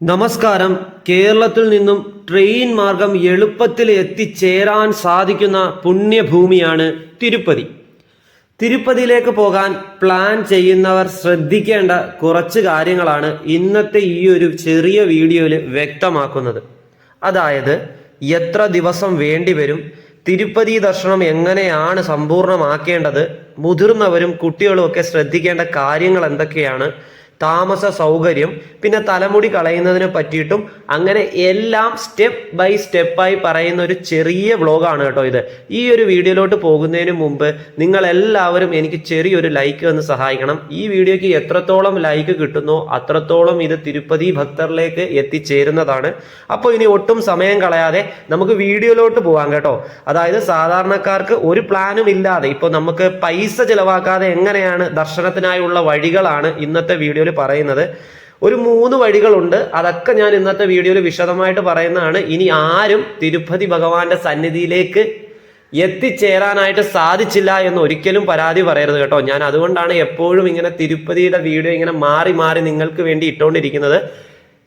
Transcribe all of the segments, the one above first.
നമസ്കാരം. കേരളത്തിൽ നിന്നും ട്രെയിൻ മാർഗം എളുപ്പത്തിൽ എത്തിച്ചേരാൻ സാധിക്കുന്ന പുണ്യഭൂമിയാണ് തിരുപ്പതി. തിരുപ്പതിയിലേക്ക് പോകാൻ പ്ലാൻ ചെയ്യുന്നവർ ശ്രദ്ധിക്കേണ്ട കുറച്ച് കാര്യങ്ങളാണ് ഇന്നത്തെ ഈ ഒരു ചെറിയ വീഡിയോയിൽ വ്യക്തമാക്കുന്നത്. അതായത് എത്ര ദിവസം വേണ്ടിവരും തിരുപ്പതി ദർശനം എങ്ങനെയാണ് സമ്പൂർണമാക്കേണ്ടത് മുതിർന്നവരും കുട്ടികളും ഒക്കെ ശ്രദ്ധിക്കേണ്ട കാര്യങ്ങൾ എന്തൊക്കെയാണ് താമസ സൗകര്യം പിന്നെ തലമുടി കളയുന്നതിനെ പറ്റിയിട്ടും അങ്ങനെ എല്ലാം സ്റ്റെപ്പ് ബൈ സ്റ്റെപ്പായി പറയുന്ന ഒരു ചെറിയ വ്ളോഗാണ് കേട്ടോ ഇത്. ഈ ഒരു വീഡിയോയിലോട്ട് പോകുന്നതിന് മുമ്പ് നിങ്ങൾ എല്ലാവരും എനിക്ക് ചെറിയൊരു ലൈക്ക് വന്ന് സഹായിക്കണം. ഈ വീഡിയോയ്ക്ക് എത്രത്തോളം ലൈക്ക് കിട്ടുന്നോ അത്രത്തോളം ഇത് തിരുപ്പതി ഭക്തരിലേക്ക് എത്തിച്ചേരുന്നതാണ്. അപ്പോൾ ഇനി ഒട്ടും സമയം കളയാതെ നമുക്ക് വീഡിയോയിലോട്ട് പോകാം കേട്ടോ. അതായത് സാധാരണക്കാർക്ക് ഒരു പ്ലാനും ഇല്ലാതെ ഇപ്പോൾ നമുക്ക് പൈസ ചിലവാക്കാതെ എങ്ങനെയാണ് ദർശനത്തിനായുള്ള വഴികളാണ് ഇന്നത്തെ വീഡിയോയിൽ പറയുന്നത്. ഒരു മൂന്ന് വഴികളുണ്ട്. അതൊക്കെ ഞാൻ ഇന്നത്തെ വീഡിയോയിൽ വിശദമായിട്ട് പറയുന്നതാണ്. ഇനി ആരും തിരുപ്പതി ഭഗവാന്റെ സന്നിധിയിലേക്ക് എത്തിച്ചേരാനായിട്ട് സാധിച്ചില്ല എന്ന് ഒരിക്കലും പരാതി പറയരുത് കേട്ടോ. ഞാൻ അതുകൊണ്ടാണ് എപ്പോഴും ഇങ്ങനെ തിരുപ്പതിയുടെ വീഡിയോ ഇങ്ങനെ മാറി മാറി നിങ്ങൾക്ക് വേണ്ടി ഇട്ടുകൊണ്ടിരിക്കുന്നത്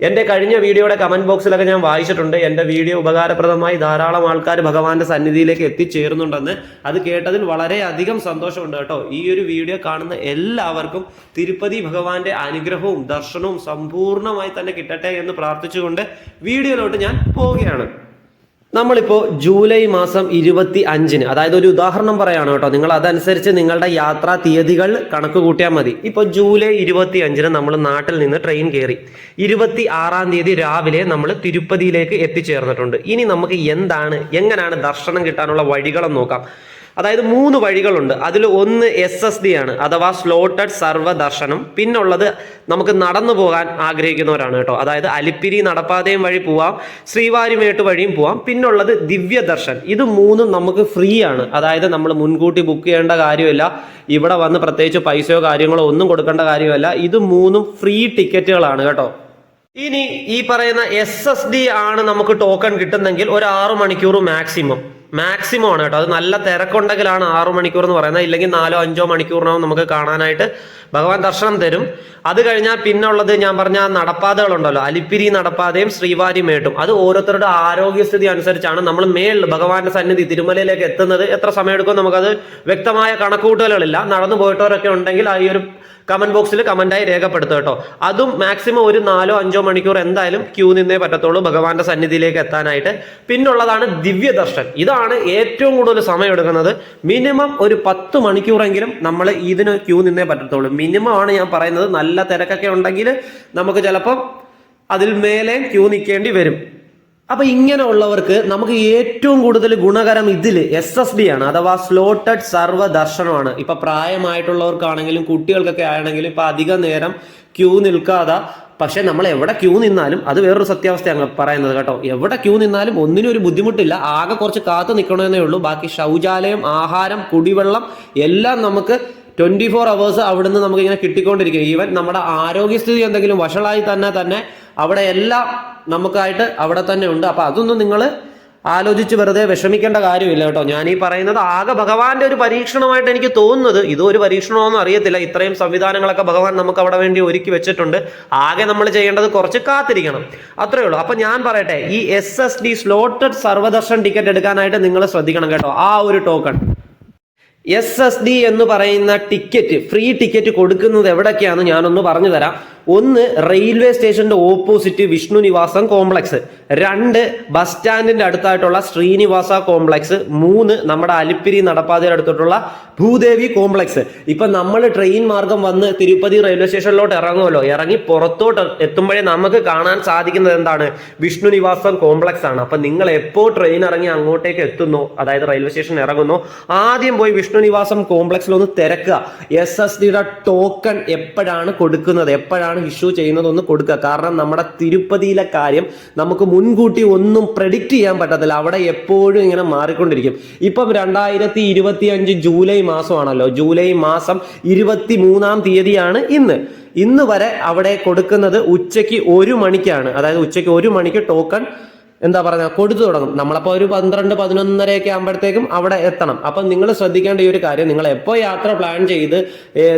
എന്റെ കഴിഞ്ഞ വീഡിയോയുടെ കമന്റ് ബോക്സിലൊക്കെ ഞാൻ വായിച്ചിട്ടുണ്ട്. എന്റെ വീഡിയോ ഉപകാരപ്രദമായി ധാരാളം ആൾക്കാർ ഭഗവാന്റെ സന്നിധിയിലേക്ക് എത്തിച്ചേരുന്നുണ്ടെന്ന് അത് കേട്ടതിൽ വളരെയധികം സന്തോഷമുണ്ട് കേട്ടോ. ഈ ഒരു വീഡിയോ കാണുന്ന എല്ലാവർക്കും തിരുപ്പതി ഭഗവാന്റെ അനുഗ്രഹവും ദർശനവും സമ്പൂർണമായി തന്നെ കിട്ടട്ടെ എന്ന് പ്രാർത്ഥിച്ചുകൊണ്ട് വീഡിയോയിലോട്ട് ഞാൻ പോവുകയാണ്. നമ്മളിപ്പോൾ ജൂലൈ മാസം ഇരുപത്തി അഞ്ചിന് അതായത് ഒരു ഉദാഹരണം പറയാണ് കേട്ടോ. നിങ്ങൾ അതനുസരിച്ച് നിങ്ങളുടെ യാത്രാ തീയതികൾ കണക്ക് കൂട്ടിയാൽ മതി. ഇപ്പോൾ ജൂലൈ ഇരുപത്തി അഞ്ചിന് നമ്മൾ നാട്ടിൽ നിന്ന് ട്രെയിൻ കയറി. ഇരുപത്തി ആറാം തീയതി രാവിലെ നമ്മൾ തിരുപ്പതിയിലേക്ക് എത്തിച്ചേർന്നിട്ടുണ്ട്. ഇനി നമുക്ക് എന്താണ് എങ്ങനെയാണ് ദർശനം കിട്ടാനുള്ള വഴികളെന്ന് നോക്കാം. അതായത് മൂന്ന് വഴികളുണ്ട്. അതിൽ ഒന്ന് എസ് എസ് ഡി ആണ്. അഥവാ സ്ലോട്ടഡ് സർവദർശനം. പിന്നുള്ളത് നമുക്ക് നടന്നു പോകാൻ ആഗ്രഹിക്കുന്നവരാണ് കേട്ടോ. അതായത് അലിപ്പിരി നടപ്പാതയും വഴി പോവാം. ശ്രീവാരിമേട്ട് വഴിയും പോവാം. പിന്നുള്ളത് ദിവ്യ ദർശൻ ഇത് മൂന്നും നമുക്ക് ഫ്രീ ആണ്. അതായത് നമ്മൾ മുൻകൂട്ടി ബുക്ക് ചെയ്യേണ്ട കാര്യമില്ല. ഇവിടെ വന്ന് പ്രത്യേകിച്ച് പൈസയോ കാര്യങ്ങളോ ഒന്നും കൊടുക്കേണ്ട കാര്യമല്ല. ഇത് മൂന്നും ഫ്രീ ടിക്കറ്റുകളാണ് കേട്ടോ. ഇനി ഈ പറയുന്ന എസ് എസ് ഡി ആണ് നമുക്ക് ടോക്കൺ കിട്ടുന്നെങ്കിൽ ഒരു ആറു മണിക്കൂർ മാക്സിമം മാക്സിമം ആണ് കേട്ടോ. അത് നല്ല തിരക്കുണ്ടെങ്കിലാണ് ആറു മണിക്കൂർ എന്ന് പറയുന്നത്. ഇല്ലെങ്കിൽ നാലോ അഞ്ചോ മണിക്കൂറിനാവും നമുക്ക് കാണാനായിട്ട് ഭഗവാൻ ദർശനം തരും. അത് കഴിഞ്ഞാൽ പിന്നെ ഉള്ളത് ഞാൻ പറഞ്ഞ നടപ്പാതകളുണ്ടല്ലോ. അലിപ്പിരി നടപ്പാതയും ശ്രീവാരി മേട്ടും. അത് ഓരോരുത്തരുടെ ആരോഗ്യസ്ഥിതി അനുസരിച്ചാണ് നമ്മൾ മേളിൽ ഭഗവാന്റെ സന്നിധി തിരുമലയിലേക്ക് എത്തുന്നത്. എത്ര സമയം എടുക്കും നമുക്കത് വ്യക്തമായ കണക്കുകൂട്ടലുകളില്ല. നടന്നു പോയിട്ടവരൊക്കെ ഉണ്ടെങ്കിൽ ആ ഈ ഒരു കമന്റ് ബോക്സിൽ കമന്റായി രേഖപ്പെടുത്തുക കേട്ടോ. അതും മാക്സിമം ഒരു നാലോ അഞ്ചോ മണിക്കൂർ എന്തായാലും ക്യൂ നിന്നേ പറ്റത്തുള്ളൂ ഭഗവാന്റെ സന്നിധിയിലേക്ക് എത്താനായിട്ട്. പിന്നുള്ളതാണ് ദിവ്യ ദർശൻ ഇതാണ് ഏറ്റവും കൂടുതൽ സമയം എടുക്കുന്നത്. മിനിമം ഒരു പത്ത് മണിക്കൂറെങ്കിലും നമ്മൾ ഇതിന് ക്യൂ നിന്നേ പറ്റത്തുള്ളൂ. മിനിമം ആണ് ഞാൻ പറയുന്നത്. നല്ല തിരക്കൊക്കെ ഉണ്ടെങ്കിൽ നമുക്ക് ചിലപ്പം അതിൽ മേലെ ക്യൂ നിൽക്കേണ്ടി വരും. അപ്പൊ ഇങ്ങനെയുള്ളവർക്ക് നമുക്ക് ഏറ്റവും കൂടുതൽ ഗുണകരം ഇതിൽ എസ് എസ് ഡി ആണ് അഥവാ സ്ലോട്ടഡ് സർവ ദർശനമാണ്. ഇപ്പൊ പ്രായമായിട്ടുള്ളവർക്കാണെങ്കിലും കുട്ടികൾക്കൊക്കെ ആണെങ്കിലും ഇപ്പൊ അധിക നേരം ക്യൂ നിൽക്കാതെ പക്ഷെ നമ്മൾ എവിടെ ക്യൂ നിന്നാലും അത് വേറൊരു സത്യാവസ്ഥയാണ് പറയുന്നത് കേട്ടോ. എവിടെ ക്യൂ നിന്നാലും ഒന്നിനും ഒരു ബുദ്ധിമുട്ടില്ല. ആകെ കുറച്ച് കാത്തു നിൽക്കണമെന്നേ ഉള്ളൂ. ബാക്കി ശൗചാലയം ആഹാരം കുടിവെള്ളം എല്ലാം നമുക്ക് ട്വന്റി ഫോർ അവേഴ്സ് അവിടുന്ന് നമുക്ക് ഇങ്ങനെ കിട്ടിക്കൊണ്ടിരിക്കും. ഈവൻ നമ്മുടെ ആരോഗ്യസ്ഥിതി എന്തെങ്കിലും വഷളായി തന്നെ തന്നെ അവിടെ എല്ലാം നമുക്കായിട്ട് അവിടെ തന്നെ ഉണ്ട്. അപ്പൊ അതൊന്നും നിങ്ങൾ ആലോചിച്ച് വെറുതെ വിഷമിക്കേണ്ട കാര്യമില്ല കേട്ടോ. ഞാൻ ഈ പറയുന്നത് ആകെ ഭഗവാന്റെ ഒരു പരീക്ഷണമായിട്ട് എനിക്ക് തോന്നുന്നത് ഇതും ഒരു പരീക്ഷണമൊന്നും അറിയത്തില്ല. ഇത്രയും സംവിധാനങ്ങളൊക്കെ ഭഗവാൻ നമുക്ക് അവിടെ വേണ്ടി ഒരുക്കി വെച്ചിട്ടുണ്ട്. ആകെ നമ്മൾ ചെയ്യേണ്ടത് കുറച്ച് കാത്തിരിക്കണം. അത്രേ ഉള്ളൂ. അപ്പൊ ഞാൻ പറയട്ടെ ഈ S S D slotted Sarvadarshan ticket എടുക്കാനായിട്ട് നിങ്ങൾ ശ്രദ്ധിക്കണം കേട്ടോ. ആ ഒരു ടോക്കൺ എസ് എസ് ഡി എന്ന് പറയുന്ന ടിക്കറ്റ് ഫ്രീ ടിക്കറ്റ് കൊടുക്കുന്നത് എവിടൊക്കെയാണെന്ന് ഞാനൊന്ന് പറഞ്ഞു തരാം ഒന്ന് റെയിൽവേ സ്റ്റേഷന്റെ ഓപ്പോസിറ്റ് വിഷ്ണു നിവാസം കോംപ്ലക്സ്. രണ്ട് ബസ് സ്റ്റാൻഡിന്റെ അടുത്തായിട്ടുള്ള ശ്രീനിവാസ കോംപ്ലക്സ്. മൂന്ന് നമ്മുടെ അലിപ്പിരി നടപ്പാതയുടെ അടുത്തോട്ടുള്ള ഭൂദേവി കോംപ്ലക്സ്. ഇപ്പൊ നമ്മൾ ട്രെയിൻ മാർഗം വന്ന് തിരുപ്പതി റെയിൽവേ സ്റ്റേഷനിലോട്ട് ഇറങ്ങുമല്ലോ. ഇറങ്ങി പുറത്തോട്ട് എത്തുമ്പോഴേ നമുക്ക് കാണാൻ സാധിക്കുന്നത് എന്താണ്? വിഷ്ണു നിവാസം കോംപ്ലക്സ് ആണ്. അപ്പൊ നിങ്ങൾ എപ്പോ ട്രെയിൻ ഇറങ്ങി അങ്ങോട്ടേക്ക് എത്തുന്നു അതായത് റെയിൽവേ സ്റ്റേഷൻ ഇറങ്ങുന്നു ആദ്യം പോയി വിഷ്ണു നിവാസം കോംപ്ലക്സിൽ ഒന്ന് തിരക്കുക എസ് എസ് ഡിയുടെ ടോക്കൺ എപ്പോഴാണ് കൊടുക്കുന്നത്? എപ്പോഴാണ് ഇഷ്യൂ ചെയ്യുന്നത് ഒന്ന് കൊടുക്കുക. കാരണം നമ്മുടെ തിരുപ്പതിയിലെ കാര്യം നമുക്ക് മുൻകൂട്ടി ഒന്നും പ്രഡിക്റ്റ് ചെയ്യാൻ പറ്റത്തില്ല. അവിടെ എപ്പോഴും ഇങ്ങനെ മാറിക്കൊണ്ടിരിക്കും. ഇപ്പം രണ്ടായിരത്തി ഇരുപത്തി അഞ്ച് ജൂലൈ മാസമാണല്ലോ. ജൂലൈ മാസം ഇരുപത്തി മൂന്നാം തീയതിയാണ് ഇന്ന്. ഇന്ന് വരെ അവിടെ കൊടുക്കുന്നത് ഉച്ചയ്ക്ക് ഒരു മണിക്കാണ്. അതായത് ഉച്ചയ്ക്ക് ഒരു മണിക്ക് ടോക്കൺ എന്താ പറയുക കൊടുത്തു തുടങ്ങും. നമ്മളപ്പോൾ ഒരു പന്ത്രണ്ട് പതിനൊന്നരയൊക്കെ ആകുമ്പോഴത്തേക്കും അവിടെ എത്തണം. അപ്പം നിങ്ങൾ ശ്രദ്ധിക്കേണ്ട ഈ ഒരു കാര്യം നിങ്ങൾ എപ്പോൾ യാത്ര പ്ലാൻ ചെയ്ത്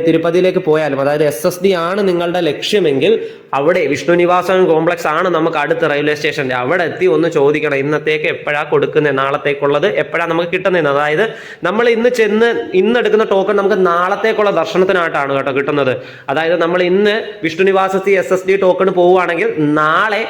തിരുപ്പതിയിലേക്ക് പോയാലും അതായത് എസ് എസ് ഡി ആണ് നിങ്ങളുടെ ലക്ഷ്യമെങ്കിൽ അവിടെ വിഷ്ണു നിവാസം കോംപ്ലക്സ് ആണ് നമുക്ക് അടുത്ത റെയിൽവേ സ്റ്റേഷന്റെ അവിടെ എത്തി ഒന്ന് ചോദിക്കണം ഇന്നത്തേക്ക് എപ്പോഴാണ് കൊടുക്കുന്നത് നാളത്തേക്കുള്ളത് എപ്പോഴാണ് നമുക്ക് കിട്ടുന്നത് അതായത് നമ്മൾ ഇന്ന് ചെന്ന് ഇന്ന് എടുക്കുന്ന ടോക്കൺ നമുക്ക് നാളത്തേക്കുള്ള ദർശനത്തിനായിട്ടാണ് കേട്ടോ കിട്ടുന്നത്. അതായത് നമ്മൾ ഇന്ന് വിഷ്ണു നിവാസത്തിൽ എസ് എസ് ഡി ടോക്കൺ പോവുകയാണെങ്കിൽ നാളെ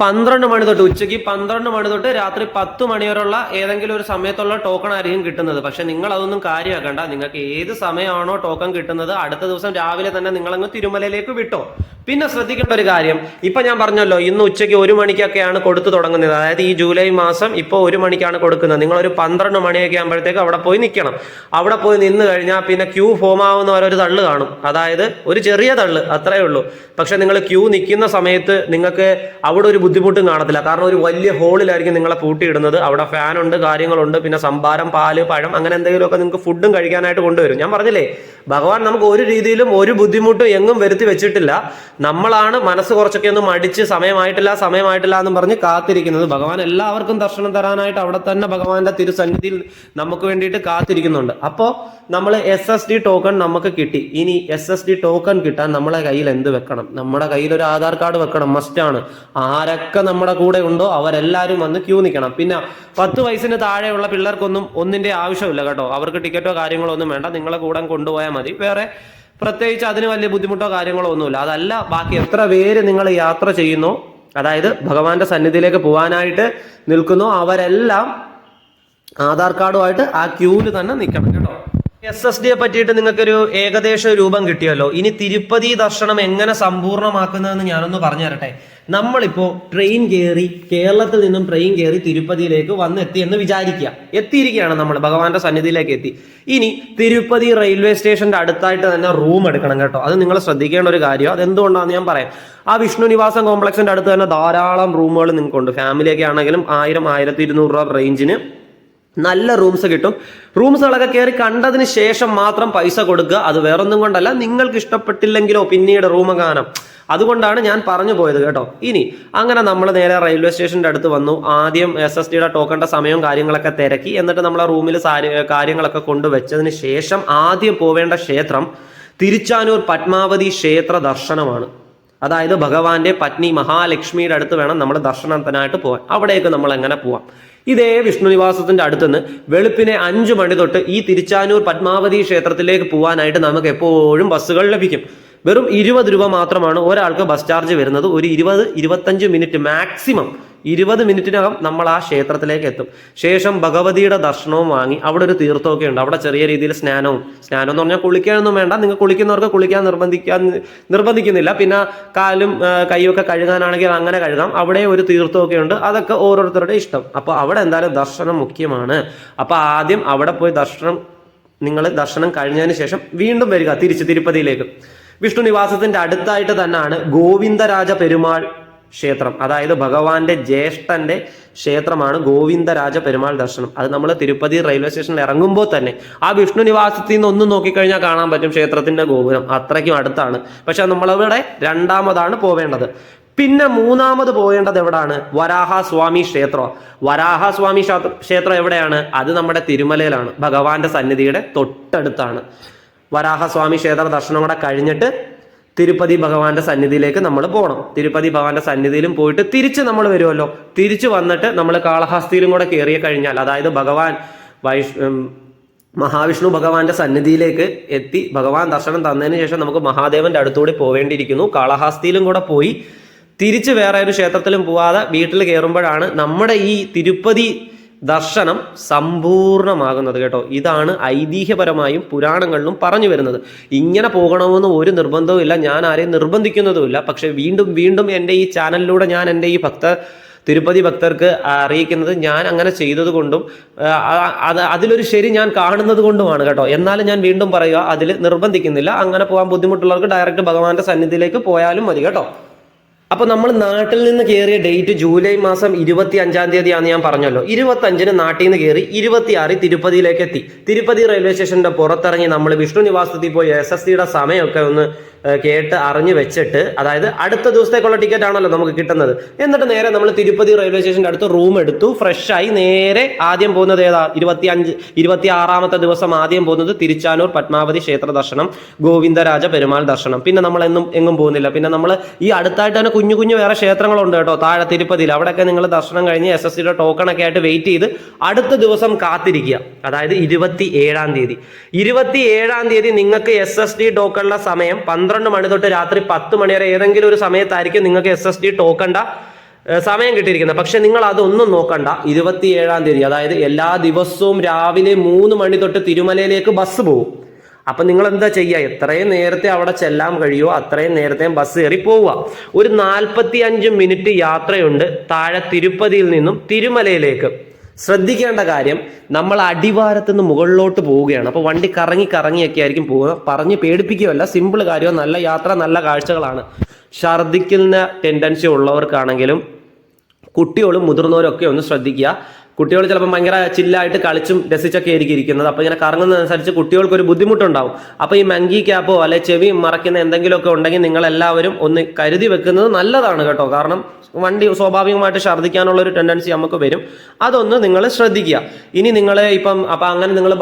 പന്ത്രണ്ട് മണി തൊട്ട് ഉച്ചയ്ക്ക് പന്ത്രണ്ട് മണി തൊട്ട് രാത്രി പത്ത് മണി വരെയുള്ള ഏതെങ്കിലും ഒരു സമയത്തുള്ള ടോക്കൺ ആയിരിക്കും കിട്ടുന്നത്. പക്ഷെ നിങ്ങൾ അതൊന്നും കാര്യമാക്കണ്ട. നിങ്ങൾക്ക് ഏത് സമയമാണോ ടോക്കൺ കിട്ടുന്നത് അടുത്ത ദിവസം രാവിലെ തന്നെ നിങ്ങളങ്ങ് തിരുമലയിലേക്ക് വിട്ടോ. പിന്നെ ശ്രദ്ധിക്കേണ്ട ഒരു കാര്യം ഇപ്പൊ ഞാൻ പറഞ്ഞല്ലോ ഇന്ന് ഉച്ചയ്ക്ക് ഒരു മണിക്കൊക്കെയാണ് കൊടുത്തു തുടങ്ങുന്നത്. അതായത് ഈ ജൂലൈ മാസം ഇപ്പോൾ ഒരു മണിക്കാണ് കൊടുക്കുന്നത്. നിങ്ങൾ ഒരു പന്ത്രണ്ട് മണിയൊക്കെ ആകുമ്പോഴത്തേക്ക് അവിടെ പോയി നിൽക്കണം. അവിടെ പോയി നിന്ന് കഴിഞ്ഞാൽ പിന്നെ ക്യൂ ഫോം ആവുന്ന ഒരു തള്ളു കാണും. അതായത് ഒരു ചെറിയ തള്ളു അത്രയേ ഉള്ളൂ. പക്ഷെ നിങ്ങൾ ക്യൂ നിൽക്കുന്ന സമയത്ത് നിങ്ങൾക്ക് അവിടെ ഒരു ബുദ്ധിമുട്ടും കാണത്തില്ല. കാരണം ഒരു വലിയ ഹോളിലായിരിക്കും നിങ്ങളെ പൂട്ടിയിടുന്നത്. അവിടെ ഫാനുണ്ട് കാര്യങ്ങളുണ്ട് പിന്നെ സംഭാരം പാൽ പഴം അങ്ങനെ എന്തെങ്കിലുമൊക്കെ നിങ്ങൾക്ക് ഫുഡും കഴിക്കാനായിട്ട് കൊണ്ടുവരും. ഞാൻ പറഞ്ഞില്ലേ ഭഗവാൻ നമുക്ക് ഒരു രീതിയിലും ഒരു ബുദ്ധിമുട്ടും എങ്ങും വരുത്തി വെച്ചിട്ടില്ല. നമ്മളാണ് മനസ്സ് കുറച്ചൊക്കെ ഒന്ന് മടിച്ച് സമയമായിട്ടില്ല സമയമായിട്ടില്ല എന്ന് പറഞ്ഞ് കാത്തിരിക്കുന്നത്. ഭഗവാൻ എല്ലാവർക്കും ദർശനം തരാനായിട്ട് അവിടെ തന്നെ ഭഗവാന്റെ തിരുസന്നിധിയിൽ നമുക്ക് വേണ്ടിയിട്ട് കാത്തിരിക്കുന്നുണ്ട്. അപ്പോൾ നമ്മൾ എസ് എസ് ഡി ടോക്കൺ നമുക്ക് കിട്ടി. ഇനി എസ് എസ് ഡി ടോക്കൺ കിട്ടാൻ നമ്മളെ കയ്യിൽ എന്ത് വെക്കണം? നമ്മുടെ കയ്യിൽ ഒരു ആധാർ കാർഡ് വെക്കണം. മസ്റ്റാണ് ആരൊക്കെ നമ്മുടെ കൂടെ ഉണ്ടോ അവരെല്ലാവരും വന്ന് ക്യൂ നിൽക്കണം. പിന്നെ പത്ത് വയസ്സിന് താഴെയുള്ള പിള്ളേർക്കൊന്നും ഒന്നിന്റെ ആവശ്യമില്ല കേട്ടോ. അവർക്ക് ടിക്കറ്റോ കാര്യങ്ങളോ ഒന്നും വേണ്ട. നിങ്ങളെ കൂടെ കൊണ്ടുപോയാൽ മതി. വേറെ പ്രത്യേകിച്ച് അതിന് വലിയ ബുദ്ധിമുട്ടോ കാര്യങ്ങളോ ഒന്നുമില്ല. അതല്ല ബാക്കി എത്ര പേര് നിങ്ങൾ യാത്ര ചെയ്യുന്നു അതായത് ഭഗവാന്റെ സന്നിധിയിലേക്ക് പോകാനായിട്ട് നിൽക്കുന്നു അവരെല്ലാം ആധാർ കാർഡുമായിട്ട് ആ ക്യൂവിൽ തന്നെ നിൽക്കണം കേട്ടോ. എസ് എസ് ഡിയെ പറ്റിയിട്ട് നിങ്ങൾക്കൊരു ഏകദേശ രൂപം കിട്ടിയല്ലോ. ഇനി തിരുപ്പതി ദർശനം എങ്ങനെ സമ്പൂർണമാക്കുന്നതെന്ന് ഞാനൊന്ന് പറഞ്ഞു തരട്ടെ നമ്മളിപ്പോ ട്രെയിൻ കയറി കേരളത്തിൽ നിന്നും ട്രെയിൻ കയറി തിരുപ്പതിയിലേക്ക് വന്നെത്തി എന്ന് വിചാരിക്കുക. എത്തിയിരിക്കുകയാണ് നമ്മൾ ഭഗവാന്റെ സന്നിധിയിലേക്ക് എത്തി. ഇനി തിരുപ്പതി റെയിൽവേ സ്റ്റേഷന്റെ അടുത്തായിട്ട് തന്നെ റൂം എടുക്കണം കേട്ടോ. അത് നിങ്ങൾ ശ്രദ്ധിക്കേണ്ട ഒരു കാര്യം. അതെന്തുകൊണ്ടാണെന്ന് ഞാൻ പറയാം. ആ വിഷ്ണു നിവാസം കോംപ്ലക്സിന്റെ അടുത്ത് തന്നെ ധാരാളം റൂമുകൾ നിങ്ങൾക്കുണ്ട്. ഫാമിലിയൊക്കെ ആണെങ്കിലും ആയിരം ആയിരത്തി ഇരുന്നൂറ് രൂപ റേഞ്ചിന് നല്ല റൂംസ് കിട്ടും. റൂംസുകളൊക്കെ കയറി കണ്ടതിന് ശേഷം മാത്രം പൈസ കൊടുക്കുക. അത് വേറൊന്നും കൊണ്ടല്ല. നിങ്ങൾക്ക് ഇഷ്ടപ്പെട്ടില്ലെങ്കിലോ പിന്നീട് റൂം കാണാം. അതുകൊണ്ടാണ് ഞാൻ പറഞ്ഞു പോയത് കേട്ടോ. ഇനി അങ്ങനെ നമ്മൾ നേരെ റെയിൽവേ സ്റ്റേഷന്റെ അടുത്ത് വന്നു. ആദ്യം എസ് എസ് ഡിയുടെ ടോക്കണിന്റെ സമയവും കാര്യങ്ങളൊക്കെ തിരക്കി. എന്നിട്ട് നമ്മൾ ആ റൂമിൽ കാര്യങ്ങളൊക്കെ കൊണ്ടുവച്ചതിന് ശേഷം ആദ്യം പോവേണ്ട ക്ഷേത്രം തിരുച്ചാനൂർ പത്മാവതി ക്ഷേത്ര ദർശനമാണ്. അതായത് ഭഗവാന്റെ പത്നി മഹാലക്ഷ്മിയുടെ അടുത്ത് വേണം നമ്മൾ ദർശനത്തിനായിട്ട് പോകാൻ അവിടേക്ക് നമ്മൾ എങ്ങനെ പോവാം? ഇതേ വിഷ്ണു നിവാസത്തിന്റെ അടുത്തുനിന്ന് വെളുപ്പിനെ അഞ്ചു മണി തൊട്ട് ഈ തിരിച്ചാനൂർ പത്മാവതി ക്ഷേത്രത്തിലേക്ക് പോകാനായിട്ട് നമുക്ക് എപ്പോഴും ബസ്സുകൾ ലഭിക്കും. വെറും ഇരുപത് രൂപ മാത്രമാണ് ഒരാൾക്ക് ബസ് ചാർജ് വരുന്നത്. ഒരു ഇരുപത് ഇരുപത്തഞ്ച് മിനിറ്റ് മാക്സിമം ഇരുപത് മിനിറ്റിനകം നമ്മൾ ആ ക്ഷേത്രത്തിലേക്ക് എത്തും. ശേഷം ഭഗവതിയുടെ ദർശനവും വാങ്ങി അവിടെ ഒരു തീർത്ഥമൊക്കെ ഉണ്ട്. അവിടെ ചെറിയ രീതിയിൽ സ്നാനവും സ്നാനം എന്ന് പറഞ്ഞാൽ കുളിക്കാനൊന്നും വേണ്ട. നിങ്ങൾ കുളിക്കുന്നവർക്ക് കുളിക്കാൻ നിർബന്ധിക്കാൻ നിർബന്ധിക്കുന്നില്ല. പിന്നെ കാലും കൈയൊക്കെ കഴുകാനാണെങ്കിൽ അങ്ങനെ കഴുകാം. അവിടെ ഒരു തീർത്ഥമൊക്കെ ഉണ്ട്. അതൊക്കെ ഓരോരുത്തരുടെ ഇഷ്ടം. അപ്പോൾ അവിടെ എന്തായാലും ദർശനം മുഖ്യമാണ്. അപ്പോൾ ആദ്യം അവിടെ പോയി ദർശനം നിങ്ങൾ ദർശനം കഴിഞ്ഞതിന് ശേഷം വീണ്ടും വരിക തിരിച്ച് തിരുപ്പതിയിലേക്ക്. വിഷ്ണു നിവാസത്തിന്റെ അടുത്തായിട്ട് തന്നെയാണ് ഗോവിന്ദരാജ പെരുമാൾ ക്ഷേത്രം. അതായത് ഭഗവാന്റെ ജ്യേഷ്ഠന്റെ ക്ഷേത്രമാണ് ഗോവിന്ദരാജ പെരുമാൾ ദർശനം. അത് നമ്മൾ തിരുപ്പതി റെയിൽവേ സ്റ്റേഷനിൽ ഇറങ്ങുമ്പോൾ തന്നെ ആ വിഷ്ണു നിവാസത്തിൽ നിന്ന് ഒന്നും നോക്കിക്കഴിഞ്ഞാൽ കാണാൻ പറ്റും ക്ഷേത്രത്തിന്റെ ഗോപുരം. അത്രയ്ക്കും അടുത്താണ്. പക്ഷെ നമ്മളവിടെ രണ്ടാമതാണ് പോവേണ്ടത്. പിന്നെ മൂന്നാമത് പോകേണ്ടത് എവിടാണ്? വരാഹ സ്വാമി ക്ഷേത്രം. വരാഹ സ്വാമി ക്ഷേത്രം എവിടെയാണ്? അത് നമ്മുടെ തിരുമലയിലാണ്. ഭഗവാന്റെ സന്നിധിയുടെ തൊട്ടടുത്താണ്. വരാഹസ്വാമി ക്ഷേത്ര ദർശനം കൂടെ കഴിഞ്ഞിട്ട് തിരുപ്പതി ഭഗവാന്റെ സന്നിധിയിലേക്ക് നമ്മൾ പോകണം തിരുപ്പതി ഭഗവാന്റെ സന്നിധിയിലും പോയിട്ട് തിരിച്ച് നമ്മൾ വരുമല്ലോ തിരിച്ചു വന്നിട്ട് നമ്മൾ കാളഹസ്തിയിലും കൂടെ കയറിയ കഴിഞ്ഞാൽ അതായത് ഭഗവാൻ വൈഷ് മഹാവിഷ്ണു ഭഗവാന്റെ സന്നിധിയിലേക്ക് എത്തി ഭഗവാൻ ദർശനം തന്നതിന് ശേഷം നമുക്ക് മഹാദേവന്റെ അടുത്തുകൂടി പോവേണ്ടിയിരിക്കുന്നു. കാളഹാസ്തിയിലും കൂടെ പോയി തിരിച്ച് വേറെ ഒരു ക്ഷേത്രത്തിലും പോവാതെ വീട്ടിൽ കയറുമ്പോഴാണ് നമ്മുടെ ഈ തിരുപ്പതി ദർശനം സമ്പൂർണമാകുന്നത് കേട്ടോ. ഇതാണ് ഐതിഹ്യപരമായും പുരാണങ്ങളിലും പറഞ്ഞു വരുന്നത്. ഇങ്ങനെ പോകണമെന്ന് ഒരു നിർബന്ധവുമില്ല ഞാൻ ആരെയും നിർബന്ധിക്കുന്നതുമില്ല പക്ഷെ വീണ്ടും വീണ്ടും എന്റെ ഈ ചാനലിലൂടെ ഞാൻ എന്റെ ഈ ഭക്ത തിരുപ്പതി ഭക്തർക്ക് അറിയിക്കുന്നത് ഞാൻ അങ്ങനെ ചെയ്തതുകൊണ്ടും അത് അതിലൊരു ശരി ഞാൻ കാണുന്നത് കൊണ്ടുമാണ് കേട്ടോ. എന്നാലും ഞാൻ വീണ്ടും പറയുക അതിൽ നിർബന്ധിക്കുന്നില്ല. അങ്ങനെ പോകാൻ ബുദ്ധിമുട്ടുള്ളവർക്ക് ഡയറക്റ്റ് ഭഗവാന്റെ സന്നിധിയിലേക്ക് പോയാലും മതി കേട്ടോ. അപ്പൊ നമ്മൾ നാട്ടിൽ നിന്ന് കയറിയ ഡേറ്റ് ജൂലൈ മാസം ഇരുപത്തി അഞ്ചാം തീയതിയാന്ന് ഞാൻ പറഞ്ഞല്ലോ. ഇരുപത്തി അഞ്ചിന് നാട്ടിൽ നിന്ന് കയറി ഇരുപത്തിയാറ് തിരുപ്പതിയിലേക്ക് എത്തി. തിരുപ്പതി റെയിൽവേ സ്റ്റേഷന്റെ പുറത്തിറങ്ങി നമ്മൾ വിഷ്ണു നിവാസത്തിൽ പോയി എസ് എസ് സിയുടെ സമയമൊക്കെ ഒന്ന് കേട്ട് അറിഞ്ഞു വെച്ചിട്ട് അതായത് അടുത്ത ദിവസത്തേക്കുള്ള ടിക്കറ്റ് ആണല്ലോ നമുക്ക് കിട്ടുന്നത്. എന്നിട്ട് നേരെ നമ്മൾ തിരുപ്പതി റെയിൽവേ സ്റ്റേഷന്റെ അടുത്ത് റൂം എടുത്തു ഫ്രഷ് ആയി നേരെ ആദ്യം പോകുന്നത് ഏതാ? ഇരുപത്തി അഞ്ച് ഇരുപത്തി ആറാമത്തെ ദിവസം ആദ്യം പോകുന്നത് തിരുച്ചാനൂർ പത്മാവതി ക്ഷേത്ര ദർശനം ഗോവിന്ദരാജ പെരുമാൾ ദർശനം. പിന്നെ നമ്മൾ എന്നും എങ്ങും പോകുന്നില്ല. പിന്നെ നമ്മൾ ഈ അടുത്തായിട്ട് തന്നെ കുഞ്ഞു കുഞ്ഞു വേറെ ക്ഷേത്രങ്ങളുണ്ട് കേട്ടോ താഴെ തിരുപ്പതിയിൽ. അവിടെയൊക്കെ നിങ്ങൾ ദർശനം കഴിഞ്ഞ് എസ് എസ് സിയുടെ ടോക്കൺ ഒക്കെ ആയിട്ട് വെയിറ്റ് ചെയ്ത് അടുത്ത ദിവസം കാത്തിരിക്കുക. അതായത് ഇരുപത്തി ഏഴാം തീയതി. ഇരുപത്തി ഏഴാം തീയതി നിങ്ങൾക്ക് എസ് എസ് ഡി ടോക്കണിലെ സമയം പന്ത്രണ്ട് മണി തൊട്ട് രാത്രി പത്ത് മണി വരെ ഏതെങ്കിലും ഒരു സമയത്തായിരിക്കും നിങ്ങൾക്ക് എസ് എസ് ഡി ടോക്കണ്ട സമയം കിട്ടിയിരിക്കുന്നത്. പക്ഷെ നിങ്ങൾ അതൊന്നും നോക്കണ്ട. ഇരുപത്തി ഏഴാം തീയതി അതായത് എല്ലാ ദിവസവും രാവിലെ മൂന്ന് മണി തൊട്ട് തിരുമലയിലേക്ക് ബസ് പോകും. അപ്പൊ നിങ്ങൾ എന്താ ചെയ്യുക? എത്രയും നേരത്തെ അവിടെ ചെല്ലാൻ കഴിയുമോ അത്രയും നേരത്തെ ബസ് കയറി പോവുക. ഒരു നാൽപ്പത്തി അഞ്ച് മിനിറ്റ് യാത്രയുണ്ട് താഴെ തിരുപ്പതിയിൽ നിന്നും തിരുമലയിലേക്ക്. ശ്രദ്ധിക്കേണ്ട കാര്യം നമ്മൾ അടിവാരത്ത് നിന്ന് മുകളിലോട്ട് പോവുകയാണ്. അപ്പോൾ വണ്ടി കറങ്ങി കറങ്ങിയൊക്കെ ആയിരിക്കും പോവുക. പറഞ്ഞ് പേടിപ്പിക്കുകയല്ല. സിമ്പിൾ കാര്യം നല്ല യാത്ര നല്ല കാഴ്ചകളാണ്. ഛർദ്ദിക്കുന്ന ടെൻഡൻസി ഉള്ളവർക്കാണെങ്കിലും കുട്ടികളും മുതിർന്നവരും ഒക്കെ ഒന്ന് ശ്രദ്ധിക്കുക. കുട്ടികൾ ചിലപ്പോൾ ഭയങ്കര ചില്ലായിട്ട് കളിച്ചും രസിച്ചൊക്കെ ആയിരിക്കും ഇരിക്കുന്നത്. അപ്പോൾ ഇങ്ങനെ കറങ്ങുന്നതനുസരിച്ച് കുട്ടികൾക്ക് ഒരു ബുദ്ധിമുട്ടുണ്ടാവും. അപ്പോൾ ഈ മങ്കി ക്യാപ്പോ അല്ലെ ചെവി മറയ്ക്കുന്ന എന്തെങ്കിലുമൊക്കെ ഉണ്ടെങ്കിൽ നിങ്ങൾ എല്ലാവരും ഒന്ന് കരുതി വെക്കുന്നത് നല്ലതാണ് കേട്ടോ. കാരണം വണ്ടി സ്വാഭാവികമായിട്ട് ഛർദ്ദിക്കാനുള്ള ഒരു ടെൻഡൻസി നമുക്ക് വരും. അതൊന്ന് നിങ്ങൾ ശ്രദ്ധിക്കുക. ഇനി നിങ്ങൾ ഇപ്പം അപ്പം അങ്ങനെ നിങ്ങൾ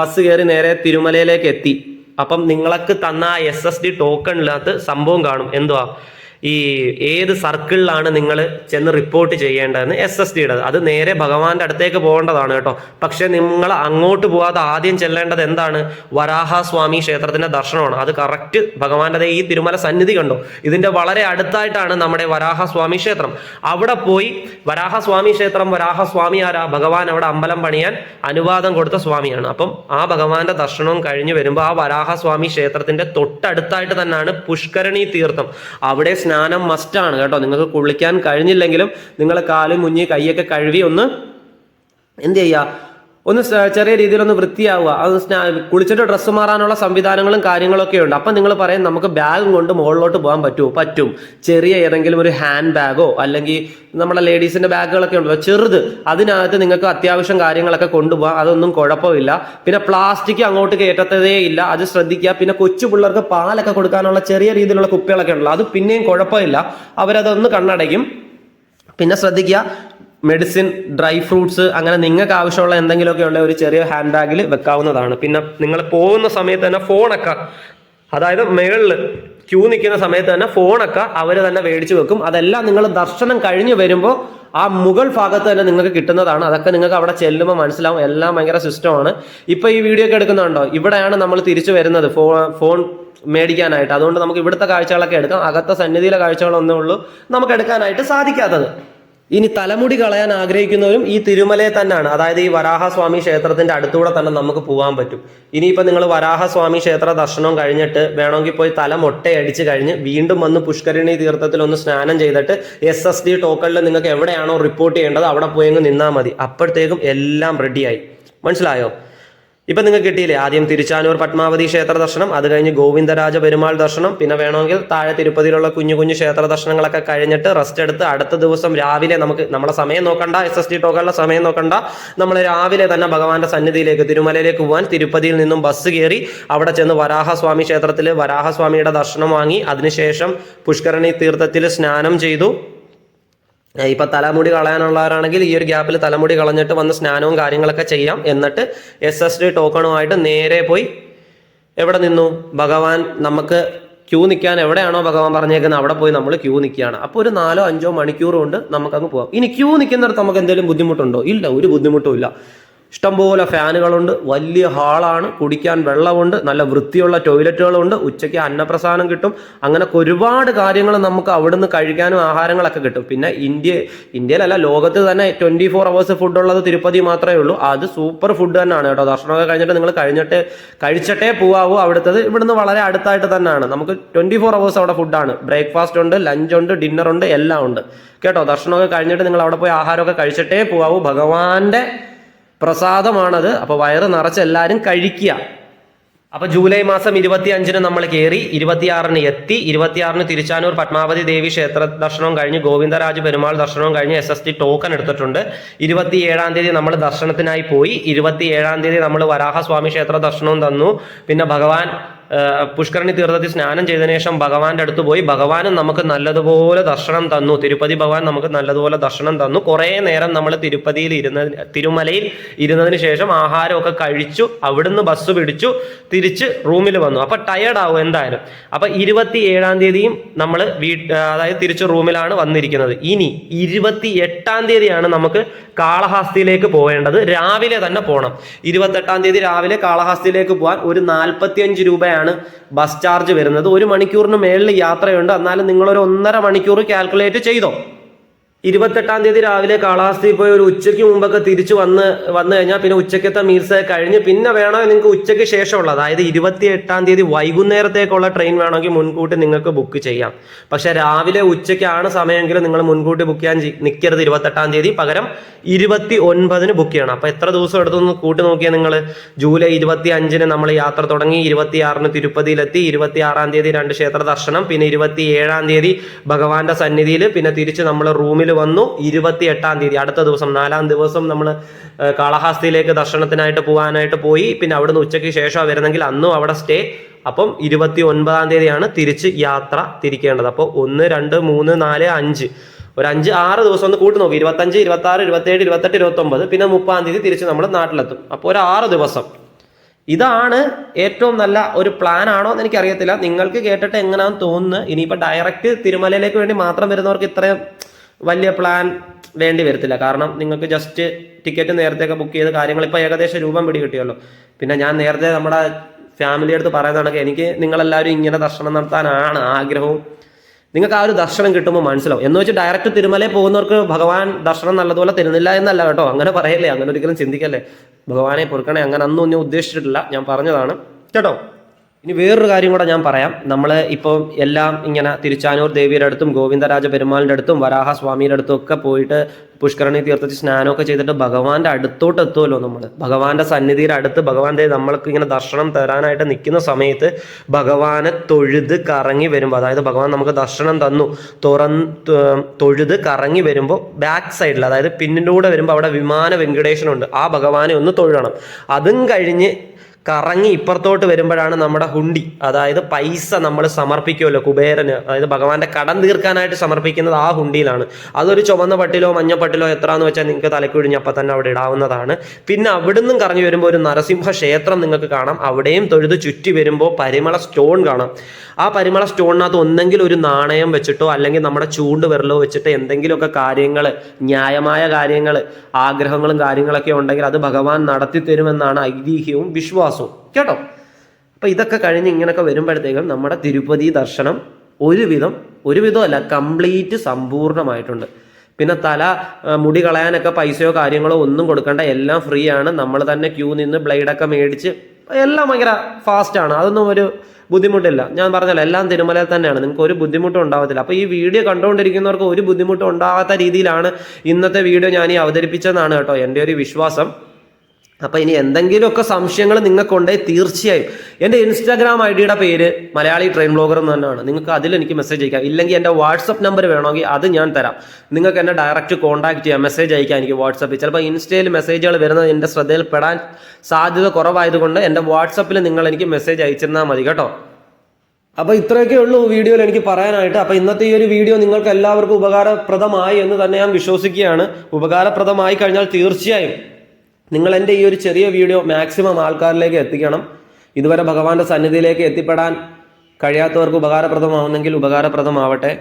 ബസ് കയറി നേരെ തിരുമലയിലേക്ക് എത്തി. അപ്പം നിങ്ങൾക്ക് തന്ന എസ് എസ് ഡി ടോക്കണിനകത്ത് സംഭവം കാണും. എന്തുവാ? ഈ ഏത് സർക്കിളിലാണ് നിങ്ങൾ ചെന്ന് റിപ്പോർട്ട് ചെയ്യേണ്ടതെന്ന് എസ് എസ് ഡിയുടെ അത് നേരെ ഭഗവാന്റെ അടുത്തേക്ക് പോകേണ്ടതാണ് കേട്ടോ. പക്ഷെ നിങ്ങൾ അങ്ങോട്ട് പോകാതെ ആദ്യം ചെല്ലേണ്ടത് എന്താണ്? വരാഹസ്വാമി ക്ഷേത്രത്തിന്റെ ദർശനമാണ്. അത് കറക്റ്റ് ഭഗവാന്റെ ഈ തിരുമല സന്നിധി കണ്ടോ? ഇതിന്റെ വളരെ അടുത്തായിട്ടാണ് നമ്മുടെ വരാഹസ്വാമി ക്ഷേത്രം. അവിടെ പോയി വരാഹസ്വാമി ക്ഷേത്രം വരാഹസ്വാമി ആരാ? ഭഗവാൻ അവിടെ അമ്പലം പണിയാൻ അനുവാദം കൊടുത്ത സ്വാമിയാണ്. അപ്പം ആ ഭഗവാന്റെ ദർശനവും കഴിഞ്ഞ് വരുമ്പോൾ ആ വരാഹസ്വാമി ക്ഷേത്രത്തിന്റെ തൊട്ടടുത്തായിട്ട് തന്നെയാണ് പുഷ്കരണി തീർത്ഥം. അവിടെ സ്നാനം മസ്റ്റാണ് കേട്ടോ. നിങ്ങൾക്ക് കുളിക്കാൻ കഴിഞ്ഞില്ലെങ്കിലും നിങ്ങൾ കാലും മുഞ്ഞി കൈയൊക്കെ കഴുകി ഒന്ന് എന്ത് ചെയ്യുക ഒന്ന് ചെറിയ ചെറിയ രീതിയിലൊന്ന് വൃത്തിയാവുക. അത് കുളിച്ചിട്ട് ഡ്രസ്സ് മാറാനുള്ള സംവിധാനങ്ങളും കാര്യങ്ങളൊക്കെ ഉണ്ട്. അപ്പം നിങ്ങൾ പറയും നമുക്ക് ബാഗും കൊണ്ട് മുകളിലോട്ട് പോകാൻ പറ്റുമോ? പറ്റും. ചെറിയ ഏതെങ്കിലും ഒരു ഹാൻഡ് ബാഗോ അല്ലെങ്കിൽ നമ്മുടെ ലേഡീസിന്റെ ബാഗുകളൊക്കെ ഉണ്ടല്ലോ ചെറുത് അതിനകത്ത് നിങ്ങൾക്ക് അത്യാവശ്യം കാര്യങ്ങളൊക്കെ കൊണ്ടുപോകാം. അതൊന്നും കുഴപ്പമില്ല. പിന്നെ പ്ലാസ്റ്റിക് അങ്ങോട്ട് കയറ്റത്തതേ ഇല്ല. അത് ശ്രദ്ധിക്കുക. പിന്നെ കൊച്ചു പിള്ളേർക്ക് പാലൊക്കെ കൊടുക്കാനുള്ള ചെറിയ രീതിയിലുള്ള കുപ്പികളൊക്കെ ഉണ്ടല്ലോ. അത് പിന്നെയും കുഴപ്പമില്ല. അവരതൊന്ന് കണ്ണടയ്ക്കും. പിന്നെ ശ്രദ്ധിക്കുക മെഡിസിൻ ഡ്രൈ ഫ്രൂട്ട്സ് അങ്ങനെ നിങ്ങൾക്ക് ആവശ്യമുള്ള എന്തെങ്കിലുമൊക്കെ ഉള്ള ഒരു ചെറിയ ഹാൻഡ് ബാഗിൽ വെക്കാവുന്നതാണ്. പിന്നെ നിങ്ങൾ പോകുന്ന സമയത്ത് തന്നെ ഫോണൊക്കെ അതായത് മേളിൽ ക്യൂ നിൽക്കുന്ന സമയത്ത് തന്നെ ഫോണൊക്കെ അവർ തന്നെ മേടിച്ച് വെക്കും. അതെല്ലാം നിങ്ങൾ ദർശനം കഴിഞ്ഞ് വരുമ്പോൾ ആ മുകൾ ഭാഗത്ത് തന്നെ നിങ്ങൾക്ക് കിട്ടുന്നതാണ്. അതൊക്കെ നിങ്ങൾക്ക് അവിടെ ചെല്ലുമ്പോൾ മനസ്സിലാവും. എല്ലാം ഭയങ്കര സിസ്റ്റമാണ്. ഇപ്പൊ ഈ വീഡിയോ ഒക്കെ എടുക്കുന്നുണ്ടോ? ഇവിടെയാണ് നമ്മൾ തിരിച്ചു വരുന്നത് ഫോ ഫോൺ മേടിക്കാനായിട്ട്. അതുകൊണ്ട് നമുക്ക് ഇവിടുത്തെ കാഴ്ചകളൊക്കെ എടുക്കാം. അകത്തെ സന്നിധിയിലെ കാഴ്ചകളൊന്നേ ഉള്ളൂ. നമുക്ക് എടുക്കാനായിട്ട് സാധിക്കാത്തത്. ഇനി തലമുടി കളയാൻ ആഗ്രഹിക്കുന്നവരും ഈ തിരുമലയെ തന്നെയാണ്. അതായത് ഈ വരാഹസ്വാമി ക്ഷേത്രത്തിന്റെ അടുത്തൂടെ തന്നെ നമുക്ക് പോകാൻ പറ്റും. ഇനിയിപ്പോൾ നിങ്ങൾ വരാഹസ്വാമി ക്ഷേത്ര ദർശനം കഴിഞ്ഞിട്ട് വേണമെങ്കിൽ പോയി തല മൊട്ടയടിച്ച് കഴിഞ്ഞ് വീണ്ടും വന്ന് പുഷ്കരണി തീർത്ഥത്തിൽ ഒന്ന് സ്നാനം ചെയ്തിട്ട് എസ് എസ് ഡി ടോക്കണിൽ നിങ്ങൾക്ക് എവിടെയാണോ റിപ്പോർട്ട് ചെയ്യേണ്ടത് അവിടെ പോയി അങ്ങ് നിന്നാൽ മതി. അപ്പോഴത്തേക്കും എല്ലാം റെഡിയായി മനസ്സിലായോ? ഇപ്പൊ നിങ്ങൾക്ക് കിട്ടിയില്ലേ? ആദ്യം തിരുച്ചാനൂർ പത്മാവതി ക്ഷേത്ര ദർശനം അത് കഴിഞ്ഞ് ഗോവിന്ദരാജ പെരുമാൾ ദർശനം പിന്നെ വേണമെങ്കിൽ താഴെ തിരുപ്പതിയിലുള്ള കുഞ്ഞു കുഞ്ഞു ക്ഷേത്ര ദർശനങ്ങളൊക്കെ കഴിഞ്ഞിട്ട് റെസ്റ്റ് എടുത്ത് അടുത്ത ദിവസം രാവിലെ നമുക്ക് നമ്മളെ സമയം നോക്കണ്ട എസ് എസ് ടി സമയം നോക്കണ്ട. നമ്മൾ രാവിലെ തന്നെ ഭഗവാന്റെ സന്നിധിയിലേക്ക് തിരുമലയിലേക്ക് പോകാൻ തിരുപ്പതിയിൽ നിന്നും ബസ് കയറി അവിടെ ചെന്ന് വരാഹസ്വാമി ക്ഷേത്രത്തിൽ വരാഹസ്വാമിയുടെ ദർശനം വാങ്ങി അതിനുശേഷം പുഷ്കരണി തീർത്ഥത്തിൽ സ്നാനം ചെയ്തു. ഇപ്പൊ തലമുടി കളയാനുള്ളവരാണെങ്കിൽ ഈ ഒരു ഗ്യാപ്പിൽ തലമുടി കളഞ്ഞിട്ട് വന്ന് സ്നാനവും കാര്യങ്ങളൊക്കെ ചെയ്യാം. എന്നിട്ട് എസ് എസ് ഡി ടോക്കണുമായിട്ട് നേരെ പോയി എവിടെ നിന്നു? ഭഗവാൻ നമുക്ക് ക്യൂ നിൽക്കാൻ എവിടെയാണോ ഭഗവാൻ പറഞ്ഞേക്കുന്നത് അവിടെ പോയി നമ്മൾ ക്യൂ നിൽക്കുകയാണ്. അപ്പോൾ ഒരു നാലോ അഞ്ചോ മണിക്കൂർ കൊണ്ട് നമുക്കങ്ങ് പോകാം ഇനി ക്യൂ നിൽക്കുന്നിടത്ത് നമുക്ക് എന്തെങ്കിലും ബുദ്ധിമുട്ടുണ്ടോ? ഇല്ല ഒരു ബുദ്ധിമുട്ടും ഇല്ല. ഇഷ്ടംപോലെ ഫാനുകളുണ്ട്. വലിയ ഹാളാണ്. കുടിക്കാൻ വെള്ളമുണ്ട്. നല്ല വൃത്തിയുള്ള ടോയ്ലറ്റുകളുണ്ട്. ഉച്ചയ്ക്ക് അന്നപ്രസാദം കിട്ടും. അങ്ങനെ ഒരുപാട് കാര്യങ്ങൾ നമുക്ക് അവിടുന്ന് കഴിക്കാനും ആഹാരങ്ങളൊക്കെ കിട്ടും. പിന്നെ ഇന്ത്യ ഇന്ത്യയിലല്ല ലോകത്ത് തന്നെ ട്വന്റി ഫോർ അവേഴ്സ് ഫുഡുള്ളത് തിരുപ്പതി മാത്രമേ ഉള്ളൂ. അത് സൂപ്പർ ഫുഡ് തന്നെയാണ് കേട്ടോ. ദർശനമൊക്കെ കഴിഞ്ഞിട്ട് നിങ്ങൾ കഴിഞ്ഞിട്ട് കഴിച്ചിട്ടേ പോവാവൂ. അവിടുത്തത് ഇവിടുന്ന് വളരെ അടുത്തായിട്ട് തന്നെയാണ്. നമുക്ക് ട്വന്റി ഫോർ അവേഴ്സ് അവിടെ ഫുഡാണ് ബ്രേക്ക്ഫാസ്റ്റ് ഉണ്ട് ലഞ്ച് ഉണ്ട് ഡിന്നർ ഉണ്ട് എല്ലാം ഉണ്ട്. കേട്ടോ ദർശനമൊക്കെ കഴിഞ്ഞിട്ട് നിങ്ങൾ അവിടെ പോയി ആഹാരമൊക്കെ കഴിച്ചിട്ടേ പോവാവൂ. ഭഗവാന്റെ പ്രസാദമാണത്. അപ്പൊ വയറ് നിറച്ച് എല്ലാവരും കഴിക്കുക. അപ്പൊ ജൂലൈ മാസം ഇരുപത്തി അഞ്ചിന് നമ്മൾ കയറി ഇരുപത്തിയാറിന് എത്തി ഇരുപത്തിയാറിന് തിരുച്ചാനൂർ പത്മാവതി ദേവി ക്ഷേത്ര ദർശനവും കഴിഞ്ഞ് ഗോവിന്ദരാജ് പെരുമാൾ ദർശനവും കഴിഞ്ഞ് എസ് എസ് ടി ടോക്കൺ എടുത്തിട്ടുണ്ട്. ഇരുപത്തിയേഴാം തീയതി നമ്മൾ ദർശനത്തിനായി പോയി. ഇരുപത്തിയേഴാം തീയതി നമ്മൾ വരാഹസ്വാമി ക്ഷേത്ര ദർശനവും തന്നു. പിന്നെ ഭഗവാൻ പുഷ്കരണി തീർത്ഥത്തിൽ സ്നാനം ചെയ്തതിനു ശേഷം ഭഗവാന്റെ അടുത്ത് പോയി. ഭഗവാനും നമുക്ക് നല്ലതുപോലെ ദർശനം തന്നു. തിരുപ്പതി ഭഗവാൻ നമുക്ക് നല്ലതുപോലെ ദർശനം തന്നു. കുറേ നേരം നമ്മൾ തിരുപ്പതിയിൽ ഇരുന്ന തിരുമലയിൽ ഇരുന്നതിന് ശേഷം ആഹാരമൊക്കെ കഴിച്ചു അവിടുന്ന് ബസ് പിടിച്ചു തിരിച്ച് റൂമിൽ വന്നു. അപ്പൊ ടയേർഡ് ആവും എന്തായാലും. അപ്പൊ ഇരുപത്തി ഏഴാം തീയതിയും നമ്മൾ അതായത് തിരിച്ച് റൂമിലാണ് വന്നിരിക്കുന്നത്. ഇനി ഇരുപത്തി എട്ടാം തീയതിയാണ് നമുക്ക് കാളഹാസ്തിയിലേക്ക് പോകേണ്ടത് രാവിലെ തന്നെ പോകണം ഇരുപത്തെട്ടാം തീയതി രാവിലെ കാളഹാസ്തിയിലേക്ക് പോകാൻ ഒരു നാൽപ്പത്തിയഞ്ച് രൂപയാണ് ബസ് ചാർജ് വരുന്നത്. ഒരു മണിക്കൂറിന് മേളിൽ യാത്രയുണ്ട്. എന്നാലും നിങ്ങളൊരു ഒന്നര മണിക്കൂർ കാൽക്കുലേറ്റ് ചെയ്തോ? ഇരുപത്തെട്ടാം തീയതി രാവിലെ കാളാസ്തി പോയി ഒരു ഉച്ചയ്ക്ക് മുമ്പൊക്കെ തിരിച്ചു വന്ന് വന്നു കഴിഞ്ഞാൽ പിന്നെ ഉച്ചക്കത്തെ മീൽസ് കഴിഞ്ഞ് പിന്നെ വേണമെങ്കിൽ നിങ്ങൾക്ക് ഉച്ചയ്ക്ക് ശേഷമുള്ള അതായത് ഇരുപത്തി എട്ടാം തീയതി വൈകുന്നേരത്തേക്കുള്ള ട്രെയിൻ വേണമെങ്കിൽ മുൻകൂട്ടി നിങ്ങൾക്ക് ബുക്ക് ചെയ്യാം. പക്ഷെ രാവിലെ ഉച്ചയ്ക്കാണ് സമയമെങ്കിൽ നിങ്ങൾ മുൻകൂട്ടി ബുക്ക് ചെയ്യാൻ നിൽക്കരുത് ഇരുപത്തെട്ടാം തീയതി പകരം ഇരുപത്തി ഒൻപതിന് ബുക്ക് ചെയ്യണം. അപ്പോൾ എത്ര ദിവസം എടുത്തൊന്ന് കൂട്ടി നോക്കിയാൽ നിങ്ങൾ ജൂലൈ ഇരുപത്തി അഞ്ചിന് നമ്മൾ യാത്ര തുടങ്ങി ഇരുപത്തിയാറിന് തിരുപ്പതിയിലെത്തി ഇരുപത്തി ആറാം തീയതി രണ്ട് ക്ഷേത്ര ദർശനം പിന്നെ ഇരുപത്തി ഏഴാം തീയതി ഭഗവാന്റെ സന്നിധിയിൽ പിന്നെ തിരിച്ച് നമ്മൾ റൂമിൽ വന്നു. ഇരുപത്തി എട്ടാം തീയതി. അടുത്ത ദിവസം നാലാം ദിവസം നമ്മൾ കാളഹാസ്തിയിലേക്ക് ദർശനത്തിനായിട്ട് പോകാനായിട്ട് പോയി. പിന്നെ അവിടുന്ന് ഉച്ചയ്ക്ക് ശേഷം വരുന്നെങ്കിൽ അന്നും അവിടെ സ്റ്റേ. അപ്പം ഇരുപത്തി ഒൻപതാം തീയതിയാണ് തിരിച്ച് യാത്ര തിരിക്കേണ്ടത്. അപ്പോൾ ഒന്ന് രണ്ട് മൂന്ന് നാല് അഞ്ച്. ഒരു അഞ്ച് ആറ് ദിവസം ഒന്ന് കൂട്ടി നോക്കി. ഇരുപത്തഞ്ച് ഇരുപത്തി ആറ് ഇരുപത്തേഴ് ഇരുപത്തെട്ട് ഇരുപത്തൊമ്പത്. പിന്നെ മുപ്പതാം തീയതി തിരിച്ച് നമ്മൾ നാട്ടിലെത്തും. അപ്പോൾ ഒരു ആറ് ദിവസം. ഇതാണ് ഏറ്റവും നല്ല ഒരു പ്ലാൻ ആണോ എന്ന് എനിക്കറിയത്തില്ല. നിങ്ങൾക്ക് കേട്ടിട്ട് എങ്ങനെയാണെന്ന് തോന്നുന്നു. ഇനിയിപ്പോൾ ഡയറക്റ്റ് തിരുമലയിലേക്ക് വേണ്ടി മാത്രം വരുന്നവർക്ക് ഇത്രയും വലിയ പ്ലാൻ വേണ്ടി വരത്തില്ല. കാരണം നിങ്ങൾക്ക് ജസ്റ്റ് ടിക്കറ്റ് നേരത്തെയൊക്കെ ബുക്ക് ചെയ്ത് കാര്യങ്ങൾ ഇപ്പോൾ ഏകദേശം രൂപം പിടി കിട്ടിയല്ലോ പിന്നെ ഞാൻ നേരത്തെ നമ്മുടെ ഫാമിലി അടുത്ത് പറയുന്നതാണ് എനിക്ക് നിങ്ങളെല്ലാവരും ഇങ്ങനെ ദർശനം നടത്താനാണ് ആഗ്രഹവും. നിങ്ങൾക്ക് ആ ഒരു ദർശനം കിട്ടുമ്പോൾ മനസ്സിലാവും. എന്ന് വെച്ചാൽ ഡയറക്റ്റ് തിരുമലയിൽ പോകുന്നവർക്ക് ഭഗവാൻ ദർശനം നല്ലതുപോലെ തരുന്നില്ല എന്നല്ല കേട്ടോ. അങ്ങനെ പറയല്ലേ. അങ്ങനെ ഒരിക്കലും ചിന്തിക്കല്ലേ. ഭഗവാനെ പൊറുക്കണേ. അങ്ങനെ അന്നും ഒന്നും ഉദ്ദേശിച്ചിട്ടില്ല. ഞാൻ പറഞ്ഞതാണ്. കേട്ടോ? ഇനി വേറൊരു കാര്യം കൂടെ ഞാൻ പറയാം. നമ്മൾ ഇപ്പോൾ എല്ലാം ഇങ്ങനെ തിരുച്ചാനൂർ ദേവിയുടെ അടുത്തും ഗോവിന്ദരാജ പെരുമാളിന്റെ അടുത്തും വരാഹ സ്വാമിയുടെ അടുത്തും ഒക്കെ പോയിട്ട് പുഷ്കരണി തീർത്ഥത്തിൽ സ്നാനമൊക്കെ ചെയ്തിട്ട് ഭഗവാന്റെ അടുത്തോട്ട് എത്തുമല്ലോ നമ്മൾ ഭഗവാന്റെ സന്നിധിയുടെ അടുത്ത് ഭഗവാൻ ദേ നമ്മൾക്ക് ഇങ്ങനെ ദർശനം തരാനായിട്ട് നിൽക്കുന്ന സമയത്ത് ഭഗവാനെ തൊഴുത് കറങ്ങി വരുമ്പോൾ അതായത് ഭഗവാൻ നമുക്ക് ദർശനം തന്നു തുറന്ന് തൊഴുത് കറങ്ങി വരുമ്പോൾ ബാക്ക് സൈഡിൽ അതായത് പിന്നിലൂടെ വരുമ്പോൾ അവിടെ വിമാന വെങ്കടേശനുണ്ട്. ആ ഭഗവാനെ ഒന്ന് തൊഴണം. അതും കഴിഞ്ഞ് കറങ്ങി ഇപ്പുറത്തോട്ട് വരുമ്പോഴാണ് നമ്മുടെ ഹുണ്ടി. അതായത് പൈസ നമ്മൾ സമർപ്പിക്കുമല്ലോ കുബേരന്. അതായത് ഭഗവാന്റെ കടം തീർക്കാനായിട്ട് സമർപ്പിക്കുന്നത് ആ ഹുണ്ടിയിലാണ്. അതൊരു ചുവന്ന പട്ടിലോ മഞ്ഞ പട്ടിലോ എത്രയെന്ന് വെച്ചാൽ നിങ്ങൾക്ക് തലക്കുഴിഞ്ഞ് അപ്പം തന്നെ അവിടെ ഇടാവുന്നതാണ്. പിന്നെ അവിടുന്ന് കറങ്ങി വരുമ്പോൾ ഒരു നരസിംഹ ക്ഷേത്രം നിങ്ങൾക്ക് കാണാം. അവിടെയും തൊഴുത് ചുറ്റി വരുമ്പോൾ പരിമള സ്റ്റോൺ കാണാം. ആ പരിമള സ്റ്റോണിനകത്ത് ഒന്നെങ്കിൽ ഒരു നാണയം വെച്ചിട്ടോ അല്ലെങ്കിൽ നമ്മുടെ ചൂണ്ട് വിരലോ വെച്ചിട്ട് എന്തെങ്കിലുമൊക്കെ കാര്യങ്ങൾ ന്യായമായ കാര്യങ്ങൾ ആഗ്രഹങ്ങളും കാര്യങ്ങളൊക്കെ ഉണ്ടെങ്കിൽ അത് ഭഗവാൻ നടത്തി തരുമെന്നാണ് ഐതിഹ്യവും വിശ്വാസവും. കേട്ടോ? അപ്പൊ ഇതൊക്കെ കഴിഞ്ഞ് ഇങ്ങനെയൊക്കെ വരുമ്പോഴത്തേക്കും നമ്മുടെ തിരുപ്പതി ദർശനം ഒരുവിധം ഒരുവിധം അല്ല കംപ്ലീറ്റ് സമ്പൂർണമായിട്ടുണ്ട് പിന്നെ തല മുടി കളയാനൊക്കെ പൈസയോ കാര്യങ്ങളോ ഒന്നും കൊടുക്കണ്ട എല്ലാം ഫ്രീ ആണ്. നമ്മൾ തന്നെ ക്യൂ നിന്ന് ബ്ലേഡൊക്കെ മേടിച്ച് എല്ലാം ഭയങ്കര ഫാസ്റ്റാണ് അതൊന്നും ഒരു ബുദ്ധിമുട്ടില്ല. ഞാൻ പറഞ്ഞല്ലോ എല്ലാം തിരുമലയിൽ തന്നെയാണ്. നിങ്ങൾക്ക് ഒരു ബുദ്ധിമുട്ടും ഉണ്ടാവത്തില്ല. അപ്പോൾ ഈ വീഡിയോ കണ്ടുകൊണ്ടിരിക്കുന്നവർക്ക് ഒരു ബുദ്ധിമുട്ടും ഉണ്ടാകാത്ത രീതിയിലാണ് ഇന്നത്തെ വീഡിയോ ഞാൻ ഈ അവതരിപ്പിച്ചതെന്നാണ് കേട്ടോ എന്റെ ഒരു വിശ്വാസം. അപ്പൊ ഇനി എന്തെങ്കിലുമൊക്കെ സംശയങ്ങൾ നിങ്ങൾക്കുണ്ടെങ്കിൽ തീർച്ചയായും. എന്റെ ഇൻസ്റ്റാഗ്രാം ഐ ഡിയുടെ പേര് മലയാളി ട്രെയിൻ ബ്ലോഗർ എന്ന് തന്നെയാണ്. നിങ്ങൾക്ക് അതിൽ എനിക്ക് മെസ്സേജ് അയക്കാം. ഇല്ലെങ്കിൽ എന്റെ വാട്സപ്പ് നമ്പർ വേണമെങ്കിൽ അത് ഞാൻ തരാം. നിങ്ങൾക്ക് എന്നെ ഡയറക്റ്റ് കോൺടാക്ട് ചെയ്യാം. മെസ്സേജ് അയക്കാം എനിക്ക് വാട്സപ്പിൽ ചിലപ്പോൾ ഇൻസ്റ്റയിൽ മെസ്സേജുകൾ വരുന്നത് എന്റെ ശ്രദ്ധയിൽ പെടാൻ സാധ്യത കുറവായതുകൊണ്ട് എന്റെ വാട്സപ്പിൽ നിങ്ങൾ എനിക്ക് മെസ്സേജ് അയച്ചിരുന്നാൽ മതി കേട്ടോ. അപ്പോൾ ഇത്രയൊക്കെ ഉള്ളൂ വീഡിയോയിൽ എനിക്ക് പറയാനായിട്ട്. അപ്പോൾ ഇന്നത്തെ ഈ ഒരു വീഡിയോ നിങ്ങൾക്ക് എല്ലാവർക്കും ഉപകാരപ്രദമായി എന്ന് തന്നെ ഞാൻ വിശ്വസിക്കുകയാണ്. ഉപകാരപ്രദമായി കഴിഞ്ഞാൽ തീർച്ചയായും. നിങ്ങൾ എന്റെ ഈ ഒരു ചെറിയ വീഡിയോ മാക്സിമം ആൾക്കാരിലേക്ക് എത്തിക്കണം. ഇതുവരെ ഭഗവാന്റെ സന്നിധിയിലേക്ക് എത്തിപ്പെടാൻ കഴിയാത്തവർക്ക് ഉപകാരപ്രദമാവുന്നെങ്കിൽ ഉപകാരപ്രദമാവട്ടെ.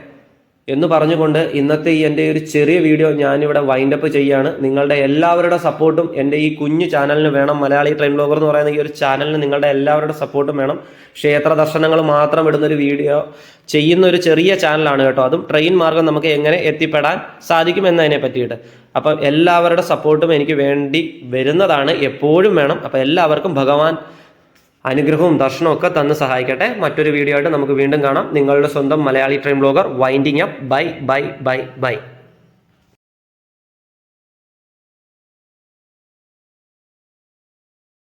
എന്ന് പറഞ്ഞുകൊണ്ട് ഇന്നത്തെ ഈ എന്റെ ഒരു ചെറിയ വീഡിയോ ഞാനിവിടെ വൈൻഡപ്പ് ചെയ്യാണ്. നിങ്ങളുടെ എല്ലാവരുടെ സപ്പോർട്ടും എന്റെ ഈ കുഞ്ഞു ചാനലിന് വേണം. മലയാളി ട്രെയിൻ ബ്ലോഗർ എന്ന് പറയുന്ന ഈ ഒരു ചാനലിന് നിങ്ങളുടെ എല്ലാവരുടെ സപ്പോർട്ടും വേണം. ക്ഷേത്ര ദർശനങ്ങൾ മാത്രം ഇടുന്നൊരു വീഡിയോ ചെയ്യുന്ന ഒരു ചെറിയ ചാനലാണ് കേട്ടോ. അതും ട്രെയിൻ മാർഗം നമുക്ക് എങ്ങനെ എത്തിപ്പെടാൻ സാധിക്കും എന്നതിനെ പറ്റിയിട്ട്. അപ്പം എല്ലാവരുടെ സപ്പോർട്ടും എനിക്ക് വേണ്ടി വരുന്നതാണ് എപ്പോഴും വേണം. അപ്പം എല്ലാവർക്കും ഭഗവാൻ അനുഗ്രഹവും ദർശനവും ഒക്കെ തന്ന് സഹായിക്കട്ടെ. മറ്റൊരു വീഡിയോ ആയിട്ട് നമുക്ക് വീണ്ടും കാണാം. നിങ്ങളുടെ സ്വന്തം Malayali train blogger winding up bye bye bye bye